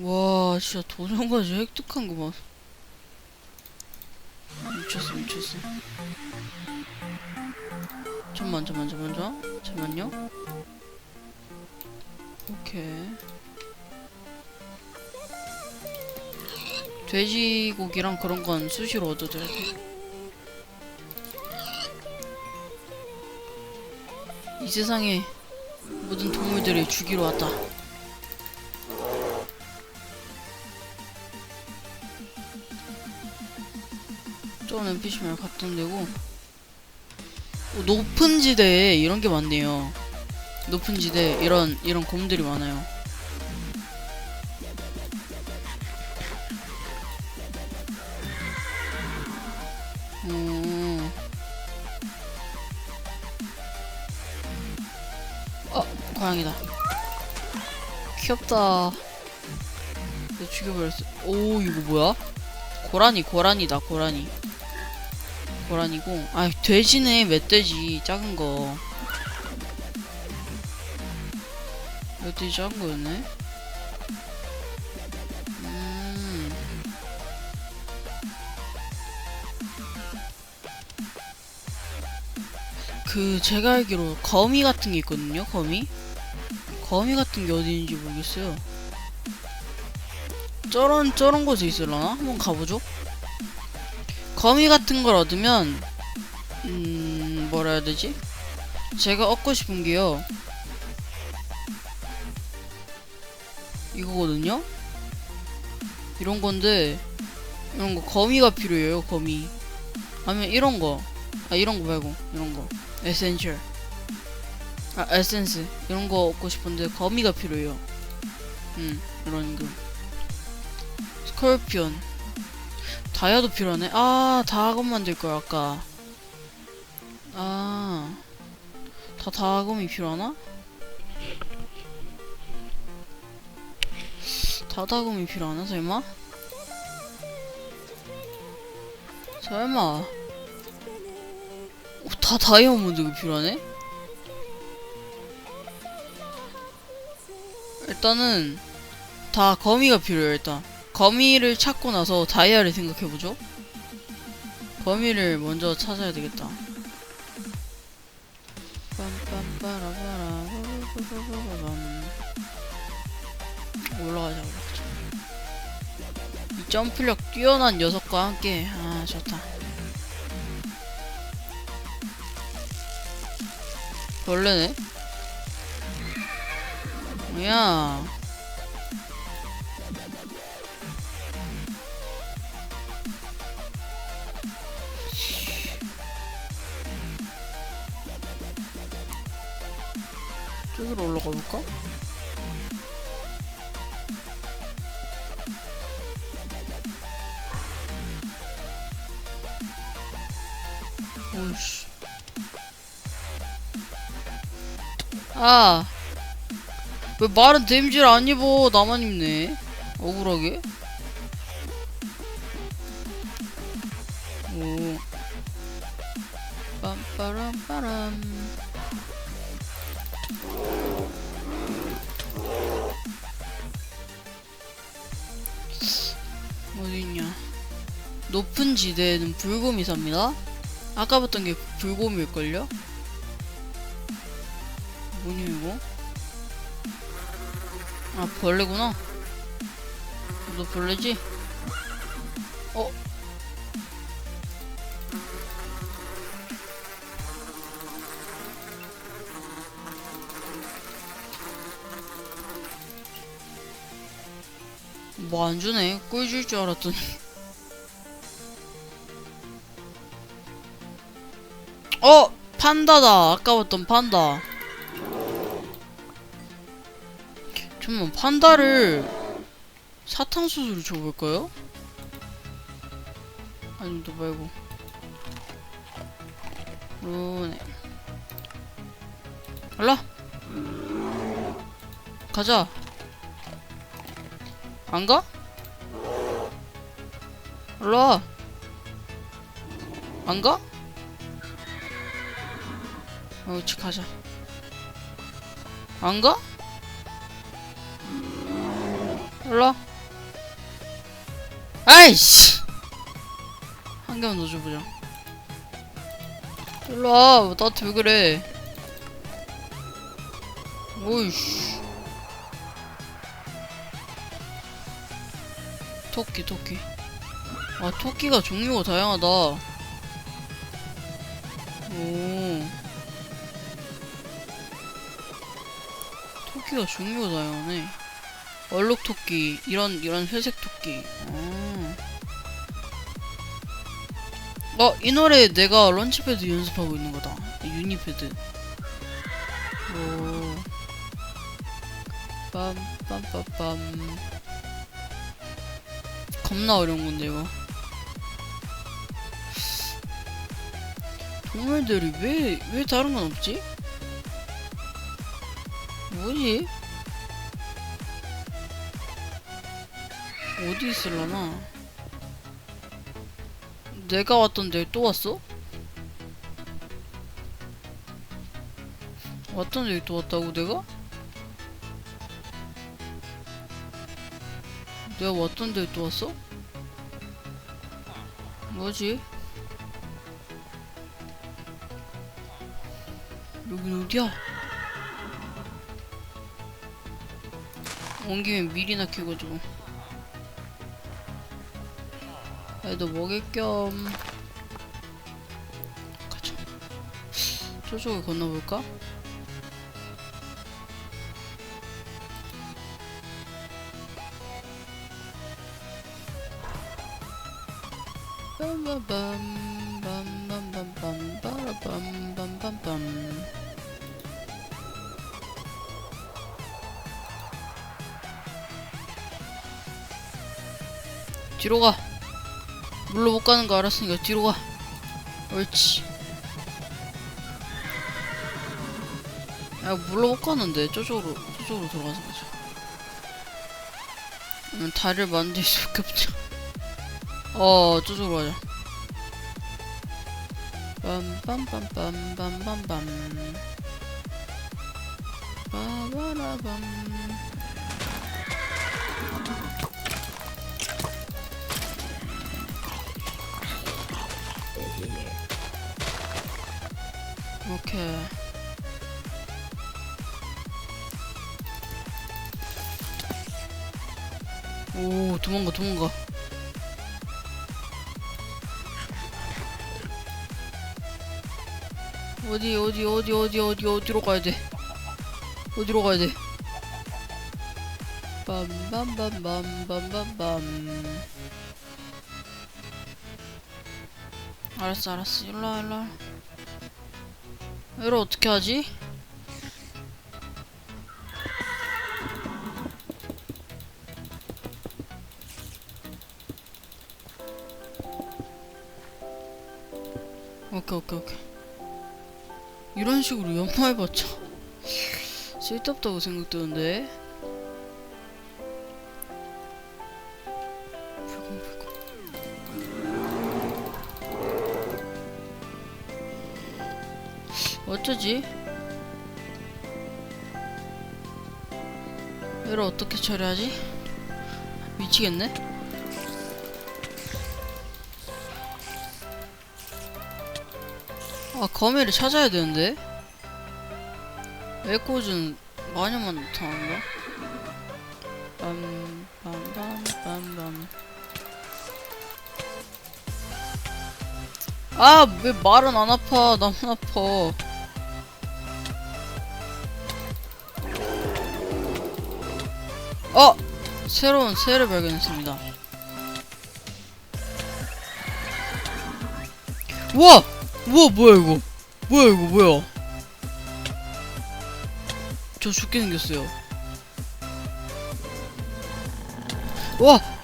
와 진짜 도전까지 획득한 거 봐. 미쳤어 미쳤어. 잠만 잠만 잠만 잠만 잠만요. 오케이. 돼지고기랑 그런 건 수시로 얻어줘야 돼. 이 세상에 모든 동물들을 죽이러 왔다. 좀 NPC만 어, 높은 지대에 이런 게 많네요. 높은 지대 이런 이런 곰들이 많아요. 음. 어, 고양이다. 귀엽다. 내 죽여버렸어. 오, 이거 뭐야? 고라니, 고라니다, 고라니. 고라니고. 아, 돼지네, 멧돼지. 작은 거. 멧돼지 작은 거였네? 음. 그, 제가 알기로 거미 같은 게 있거든요, 거미? 거미 같은 게 어디 있는지 모르겠어요. 저런, 저런 곳에 있으려나? 한번 가보죠. 거미 같은 걸 얻으면, 음, 뭐라 해야 되지? 제가 얻고 싶은 게요. 이거거든요? 이런 건데, 이런 거, 거미가 필요해요, 거미. 아니면 이런 거. 아, 이런 거 말고, 이런 거. 에센셜. 아, 에센스. 이런 거 얻고 싶은데, 거미가 필요해요. 음, 이런 거. 스콜피온. 다이아도 필요하네. 아, 다검 만들 거야, 아까. 아. 다 다검이 필요하나? 다다검이 필요하나, 설마? 설마. 어, 다 다이아몬드가 필요하네? 일단은 다 거미가 필요해요 일단 거미를 찾고 나서 다이아를 생각해보죠. 거미를 먼저 찾아야 되겠다. 올라가자 올라가자 이 점프력 뛰어난 녀석과 함께. 아 좋다. 벌레네? 야 저기로 올라가 볼까? 오이씨. 아. 왜 말은 데미지를 안 입어. 나만 입네. 억울하게 높은 지대에는 불곰이 삽니다 아까 봤던 게 불곰일걸요? 뭐냐 이거? 아 벌레구나 너 벌레지? 어? 뭐 안 주네 꿀 줄 줄 알았더니 어! 판다다 아까 봤던 판다 잠깐만 판다를 사탕수수로 줘볼까요? 아니면 또 말고 루네 알라 가자 안 가? 올라와 안 가? 어, 치 가자. 안 가? 올라 아이씨! 한 개만 넣어줘 보자. 일로 와. 나한테 왜 그래? 오이씨. 토끼 토끼. 아 토끼가 종류가 다양하다. 오 토끼가 종류가 다양하네 얼룩 토끼 이런 이런 회색 토끼 아. 어, 이 노래 내가 런치패드 연습하고 있는 거다. 유니패드. 오. 빰빰빰빰. 겁나 어려운 건데 이거. 동물들이 왜 왜 다른 건 없지? 뭐지? 어디 있을라나? 내가 왔던 데 또 왔어? 왔던 데 또 왔다고 내가? 내가 왔던 데 또 왔어? 뭐지? 여긴 어디야? 온 김에 밀이나 캐가지고. 애도 먹일 겸. 가자. 저쪽에 건너볼까? 빰빰빰 빰빰빰빰 빠라빰 빰빰빰 뒤로 가 물로 못 가는 거 알았으니까 뒤로 가. 옳지. 야, 물로 못 가는데. 저쪽으로, 저쪽으로 들어가서 가자. 그러면 다리를 만들 수밖에 없죠. 어, 저쪽으로 가자. 빰빰빰빰빰빰빰. 빠바라밤. 오케이. 오, 도망가, 도망가. 어디, 어디, 어디, 어디, 어디, 어디로 가야 돼? 어디로 가야 돼? 빰빰빰빰빰빰빰. 알았어, 알았어. 일로와, 일로와. 이걸 어떻게 하지? 오케이 오케이 오케이. 이런 식으로 연마해봤자 쓸데없다고 생각되는데? 불공불 어쩌지? 이걸 어떻게 처리하지? 미치겠네? 아 거미를 찾아야 되는데 에코즈는 마녀만 나타난다 빰빰빰빰빰 아왜 말은 안 아파 나만 아파 어! 새로운 새를 발견했습니다 우와! 우와 뭐야 이거 뭐야 이거 뭐야 저 죽게 생겼어요 와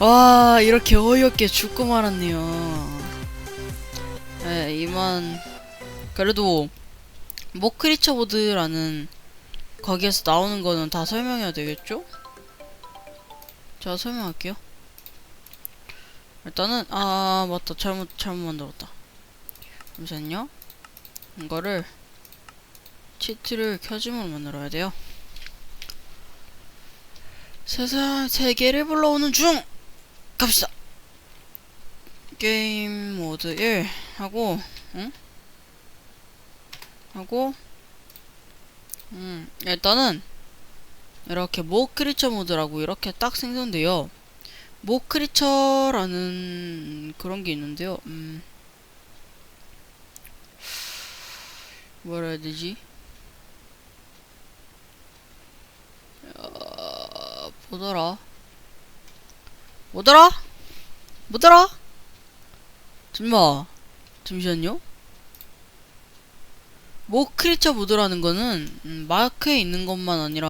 와 이렇게 어이없게 죽고 말았네요 네 이만 그래도 모크리처 보드라는 거기에서 나오는 거는 다 설명해야 되겠죠? 제가 설명할게요. 일단은 아 맞다 잘못 잘못 만들었다. 잠시만요. 이거를 치트를 켜짐으로 만들어야 돼요. 세상 세계를 불러오는 중 갑시다. 게임 모드 1 하고 응? 하고 음 일단은 이렇게 모 크리처 모드라고 이렇게 딱 생성돼요. 모 크리처라는 그런 게 있는데요. 음 뭐라 해야 되지? 어, 뭐더라? 뭐더라? 뭐더라? 잠시만 잠시만요 모 크리처 모드라는 거는 음, 마크에 있는 것만 아니라